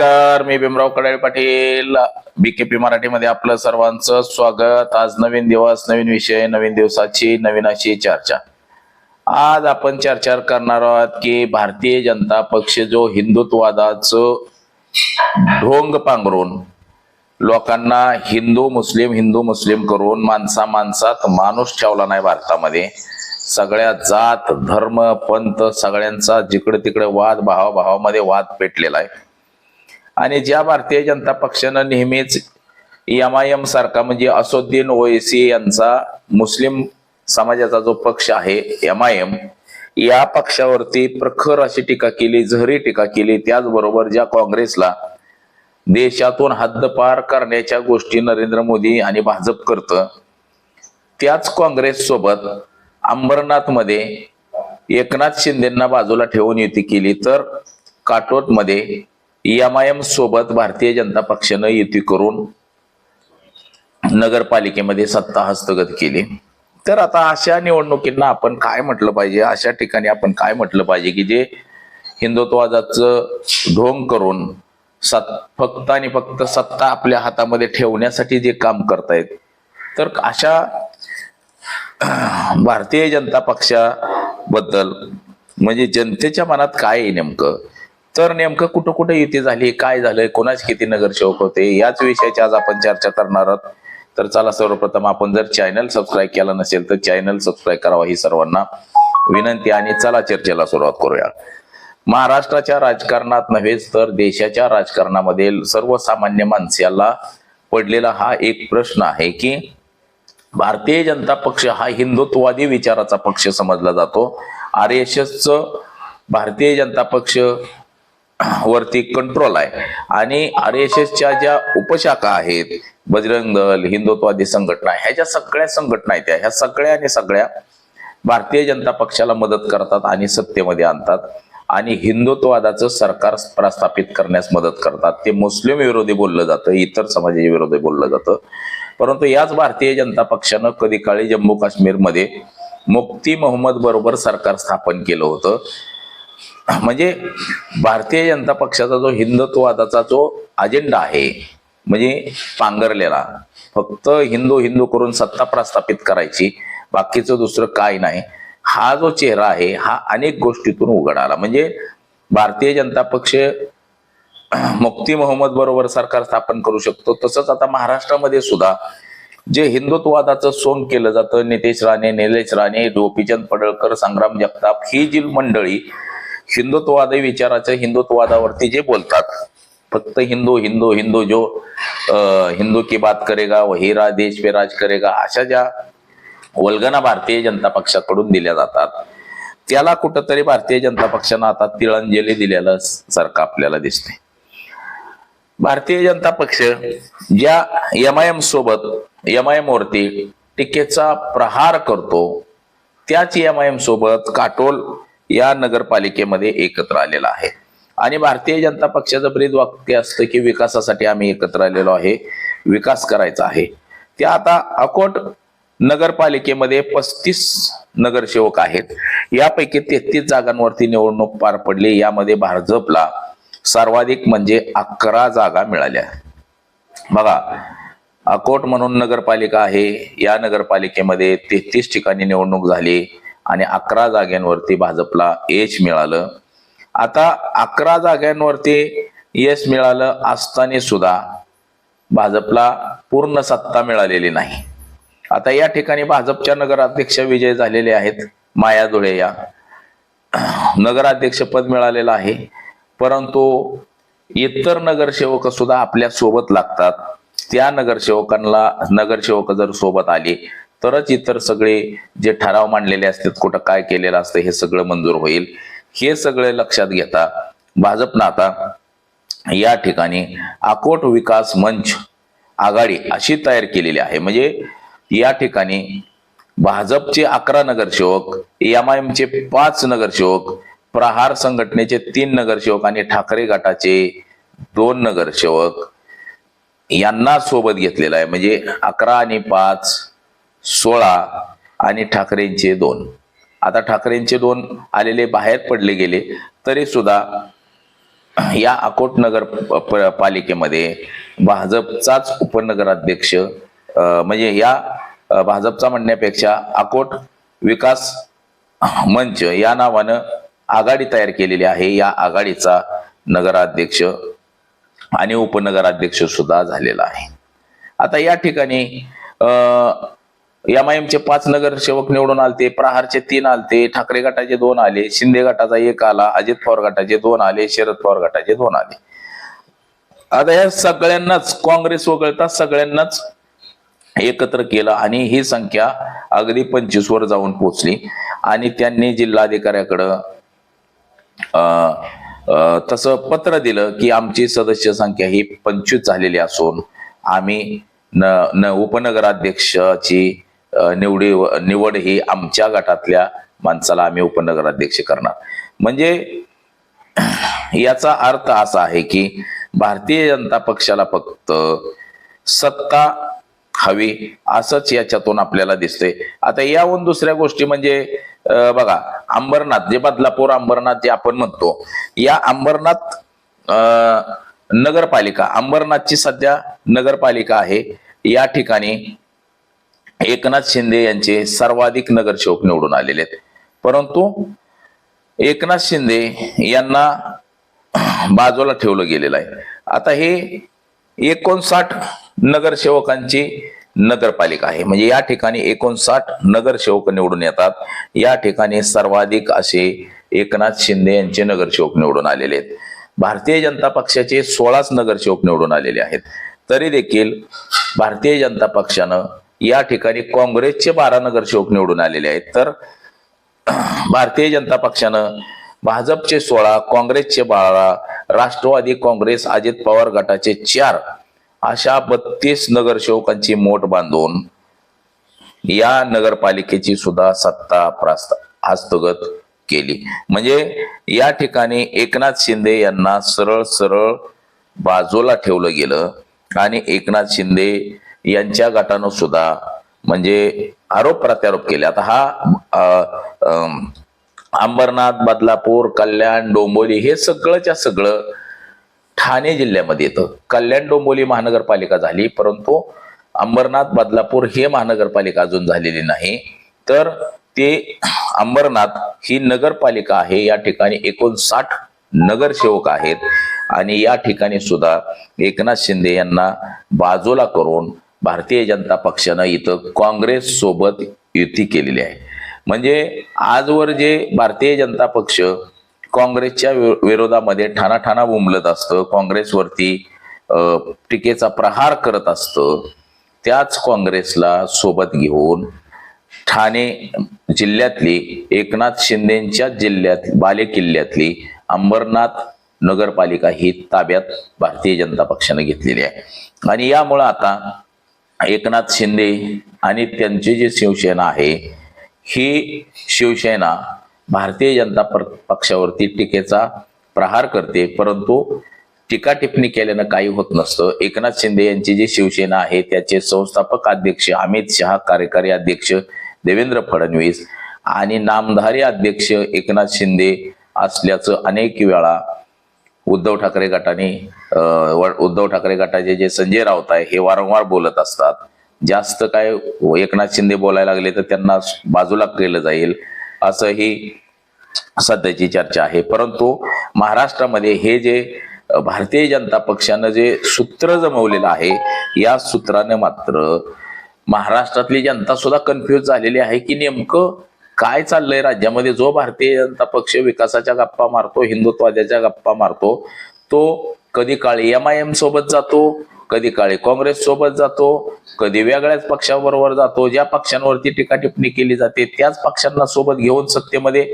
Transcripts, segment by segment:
नमस्कार मी भीमराव कडाळे पाटील. बीकेपी मराठीमध्ये आपलं सर्वांचं स्वागत. आज नवीन दिवस नवीन विषय नवीन दिवसाची नवीन अशी चर्चा. आज आपण चर्चा करणार आहोत की भारतीय जनता पक्ष जो हिंदुत्ववादाचं ढोंग पांघरून लोकांना हिंदू मुस्लिम हिंदू मुस्लिम करून माणसा माणसात माणूस ठेवला नाही भारतामध्ये. सगळ्या जात धर्म पंथ सगळ्यांचा जिकडे तिकडे वाद भावाभावामध्ये वाद पेटलेला आहे. आणि ज्या भारतीय जनता पक्षानं नेहमीच एम आय एम सारखा म्हणजे असोद्दीन ओएसी यांचा मुस्लिम समाजाचा जो पक्ष आहे एम आय एम या पक्षावरती प्रखर अशी टीका केली झहरी टीका केली. त्याचबरोबर ज्या काँग्रेसला देशातून हद्दपार करण्याच्या गोष्टी नरेंद्र मोदी आणि भाजप करतं त्याच काँग्रेस सोबत अंबरनाथमध्ये एकनाथ शिंदेना बाजूला ठेवून युती केली. तर काटोटमध्ये एम आय एम सोबत भारतीय जनता पक्षानं युती करून नगरपालिकेमध्ये सत्ता हस्तगत केली. तर आता अशा निवडणुकींना आपण काय म्हटलं पाहिजे? अशा ठिकाणी आपण काय म्हटलं पाहिजे की जे हिंदुत्वादाचं ढोंग करून सत फक्त आणि फक्त सत्ता आपल्या हातामध्ये ठेवण्यासाठी जे काम करतायत तर अशा भारतीय जनता पक्षाबद्दल म्हणजे जनतेच्या मनात काय आहे नेमकं? तर नेमकं कुठं कुठं युती झाली काय झालंय कोणाची किती नगरसेवक होते याच विषयाची आज आपण चर्चा करणार आहोत. तर चला सर्वप्रथम आपण जर चॅनल सबस्क्राईब केला नसेल तर चॅनल सबस्क्राईब करावा ही सर्वांना विनंती आणि चला चर्चेला सुरुवात करूया. महाराष्ट्राच्या राजकारणात नव्हेच तर देशाच्या राजकारणामध्ये सर्वसामान्य माणसाला पडलेला हा एक प्रश्न आहे की भारतीय जनता पक्ष हा हिंदुत्ववादी विचाराचा पक्ष समजला जातो. आर एस एसचं भारतीय जनता पक्ष वरती कंट्रोल आहे. आणि आर एस एसच्या ज्या उपशाखा आहेत बजरंग दल हिंदुत्ववादी संघटना ह्या ज्या सगळ्या संघटना आहेत त्या ह्या सगळ्या आणि सगळ्या भारतीय जनता पक्षाला मदत करतात आणि सत्तेमध्ये आणतात आणि हिंदुत्ववादाचं सरकार प्रस्थापित करण्यास मदत करतात. ते मुस्लिम विरोधी बोललं जातं इतर समाजाच्या विरोधी बोललं जातं. परंतु याच भारतीय जनता पक्षानं कधी काळी जम्मू काश्मीरमध्ये मुक्ती मोहम्मद बरोबर सरकार स्थापन केलं होतं. म्हणजे भारतीय जनता पक्षाचा जो हिंदुत्ववादाचा जो अजेंडा आहे म्हणजे पांघरलेला फक्त हिंदू हिंदू करून सत्ता प्रस्थापित करायची बाकीचं दुसरं काय नाही हा जो चेहरा आहे हा अनेक गोष्टीतून उघड आला म्हणजे भारतीय जनता पक्ष मुक्ती मोहम्मद बरोबर सरकार स्थापन करू शकतो तसंच आता महाराष्ट्रामध्ये सुद्धा जे हिंदुत्ववादाचं सोंग केलं जातं नितेश राणे निलेश राणे गोपीचंद पडळकर संग्राम जगताप ही जी मंडळी हिंदुत्ववादी विचाराच्या हिंदुत्ववादावरती जे बोलतात फक्त हिंदू हिंदू हिंदू जो अं, हिंदू की बात करेगा वही रा देश पे राज करेगा अशा ज्या वल्गना भारतीय जनता पक्षाकडून दिल्या जातात त्याला कुठंतरी भारतीय जनता पक्षानं आता तिळंजली दिलेलं सारखं आपल्याला दिसते भारतीय जनता पक्ष ज्या एम आय एम सोबत एम आय एम वरती टीकेचा प्रहार करतो त्याच एम आय एम सोबत काटोल या नगरपालिकेमध्ये एकत्र आलेला आहे. आणि भारतीय जनता पक्षाचं ब्रीद वाक्य असतं की विकासासाठी आम्ही एकत्र आलेलो आहे विकास करायचा आहे. त्या आता अकोट नगरपालिकेमध्ये पस्तीस नगरसेवक आहेत. यापैकी तेहतीस जागांवरती निवडणूक पार पडली. यामध्ये भाजपला सर्वाधिक म्हणजे अकरा जागा मिळाल्या. बघा अकोट म्हणून नगरपालिका आहे. या नगरपालिकेमध्ये तेहतीस ठिकाणी निवडणूक झाली. आणि अकरा जागांवरती भाजपला यश मिळालं. आता अकरा जागांवरती यश मिळालं असताना सुद्धा भाजपला पूर्ण सत्ता मिळालेली नाही. आता या ठिकाणी भाजपच्या नगराध्यक्ष विजय झालेले आहेत माया धुळे या नगराध्यक्ष पद मिळालेलं आहे परंतु इतर नगरसेवक सुद्धा आपल्यासोबत लागतात. त्या नगरसेवकांना नगरसेवक जर सोबत आले तरच इतर सगळे जे ठराव मांडलेले असतात कुठं काय केलेलं असतं हे सगळं मंजूर होईल. हे सगळे लक्षात घेता भाजपनं आता या ठिकाणी अकोट विकास मंच आघाडी अशी तयार केलेली आहे. म्हणजे या ठिकाणी भाजपचे अकरा नगरसेवक एम आय एमचे पाच नगरसेवक प्रहार संघटनेचे तीन नगरसेवक आणि ठाकरे गटाचे दोन नगरसेवक यांना सोबत घेतलेला आहे. म्हणजे अकरा आणि पाच सोळा आणि ठाकरेंचे दोन. आता ठाकरेंचे दोन आलेले बाहेर पडले गेले तरी सुद्धा या अकोट नगर प- प- पालिकेमध्ये भाजपचाच उपनगराध्यक्ष म्हणजे या भाजपचा म्हणण्यापेक्षा अकोट विकास मंच या नावानं आघाडी तयार केलेली आहे. या आघाडीचा नगराध्यक्ष आणि उपनगराध्यक्ष सुद्धा झालेला आहे. आता या ठिकाणी एम पाच नगरसेवक निवडून आलते प्रहारचे तीन आलते ठाकरे गटाचे दोन आले शिंदे गटाचा एक आला अजित पवार गटाचे दोन आले शरद पवार गटाचे दोन आले. आता या सगळ्यांनाच काँग्रेस वगळता सगळ्यांनाच एकत्र केलं आणि ही संख्या अगदी पंचवीस वर जाऊन पोचली. आणि त्यांनी जिल्हाधिकाऱ्याकडं अं, तसं पत्र दिलं की आमची सदस्य संख्या ही पंचवीस झालेली असून आम्ही न न उपनगराध्यक्षाची निवडी निवड ही आमच्या गटातल्या माणसाला आम्ही उपनगराध्यक्ष करणार. म्हणजे याचा अर्थ असा आहे की भारतीय जनता पक्षाला फक्त सत्ता हवी असंच याच्यातून आपल्याला दिसतंय. आता याहून दुसऱ्या गोष्टी म्हणजे बघा अंबरनाथ जे बदलापूर अंबरनाथ जे आपण म्हणतो या अंबरनाथ नगरपालिका अंबरनाथची सध्या नगरपालिका आहे. या ठिकाणी एकनाथ शिंदे यांचे सर्वाधिक नगरसेवक निवडून आलेले आहेत. परंतु एकनाथ शिंदे यांना बाजूला ठेवलं गेलेलं आहे. आता हे एकोणसाठ नगरसेवकांची नगरपालिका आहे. म्हणजे या ठिकाणी एकोणसाठ नगरसेवक निवडून येतात. या ठिकाणी सर्वाधिक असे एकनाथ शिंदे यांचे नगरसेवक निवडून आलेले आहेत. भारतीय जनता पक्षाचे सोळाच नगरसेवक निवडून आलेले आहेत. तरी देखील भारतीय जनता पक्षानं या ठिकाणी काँग्रेसचे बारा नगरसेवक निवडून आलेले आहेत. तर भारतीय जनता पक्षानं भाजपचे सोळा काँग्रेसचे बारा राष्ट्रवादी काँग्रेस अजित पवार गटाचे चार अशा बत्तीस नगरसेवकांची मोठ बांधून या नगरपालिकेची सुद्धा सत्ता प्रास्त हस्तगत केली. म्हणजे या ठिकाणी एकनाथ शिंदे यांना सरळ सरळ बाजूला ठेवलं गेलं आणि एकनाथ शिंदे यांच्या गटानं सुद्धा म्हणजे आरोप प्रत्यारोप केले. आता हा अंबरनाथ बदलापूर कल्याण डोंबोली हे सगळंच्या सगळं ठाणे जिल्ह्यामध्ये येतं. कल्याण डोंबोली महानगरपालिका झाली परंतु अंबरनाथ बदलापूर हे महानगरपालिका अजून झालेली नाही. तर ते अंबरनाथ ही नगरपालिका आहे या ठिकाणी एकोणसाठ नगरसेवक आहेत. आणि या ठिकाणी सुद्धा एकनाथ शिंदे यांना बाजूला करून भारतीय जनता पक्षानं इथं काँग्रेस सोबत युती केलेली आहे. म्हणजे आजवर जे भारतीय जनता पक्ष काँग्रेसच्या वि- विरोधामध्ये ठाणाठाणा उमलत असतं काँग्रेसवरती टीकेचा प्रहार करत असतं त्याच काँग्रेसला सोबत घेऊन ठाणे जिल्ह्यातली एकनाथ शिंदेच्या जिल्ह्यात बाले किल्ल्यातली अंबरनाथ नगरपालिका ही ताब्यात भारतीय जनता पक्षाने घेतलेली आहे. आणि यामुळं आता एकनाथ शिंदे आणि त्यांची जी शिवसेना आहे ही शिवसेना भारतीय जनता पक्षावरती टीकेचा प्रहार करते परंतु टीका टिप्पणी केल्यानं काही होत नसतं. एकनाथ शिंदे यांची जी शिवसेना आहे त्याचे संस्थापक अध्यक्ष अमित शहा कार्यकारी अध्यक्ष देवेंद्र फडणवीस आणि नामधारी अध्यक्ष एकनाथ शिंदे असल्याचं अनेक वेळा उद्धव ठाकरे गटाने उद्धव ठाकरे गटाचे जे संजय राऊत आहे हे वारंवार बोलत असतात. जास्त काय एकनाथ शिंदे बोलायला लागले तर त्यांना बाजूला केलं जाईल असं ही सध्याची चर्चा आहे. परंतु महाराष्ट्रामध्ये हे जे भारतीय जनता पक्षानं जे सूत्र जमवलेलं आहे या सूत्राने मात्र महाराष्ट्रातली जनता सुद्धा कन्फ्युज झालेली आहे की नेमकं काय चाललंय राज्यामध्ये? जो भारतीय जनता पक्ष विकासाच्या गप्पा मारतो हिंदुत्वाद्याच्या गप्पा मारतो तो कधी काळी एम आय एम सोबत जातो कधी काळी काँग्रेस सोबत जातो कधी वेगळ्याच पक्षाबरोबर जातो ज्या पक्षांवरती टीका टिप्पणी केली जाते त्याच पक्षांना सोबत घेऊन सत्तेमध्ये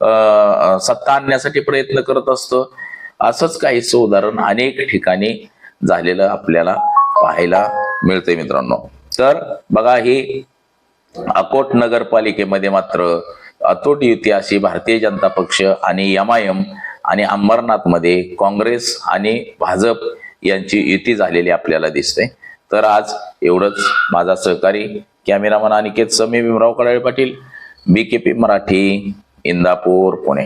सत्ता आणण्यासाठी प्रयत्न करत असतं. असंच काहीच उदाहरण अनेक ठिकाणी झालेलं आपल्याला पाहायला मिळतंय मित्रांनो. तर बघा ही अकोट नगरपालिकेमध्ये मात्र अतूट युती अशी भारतीय जनता पक्ष आणि एम आय एम आणि अंबरनाथमध्ये काँग्रेस आणि भाजप यांची युती झालेली आपल्याला दिसते. तर आज एवढंच. माझा सहकारी cameraman Aniket Sami Bhimrao Kadale Patil B K P Marathi Indapur Pune.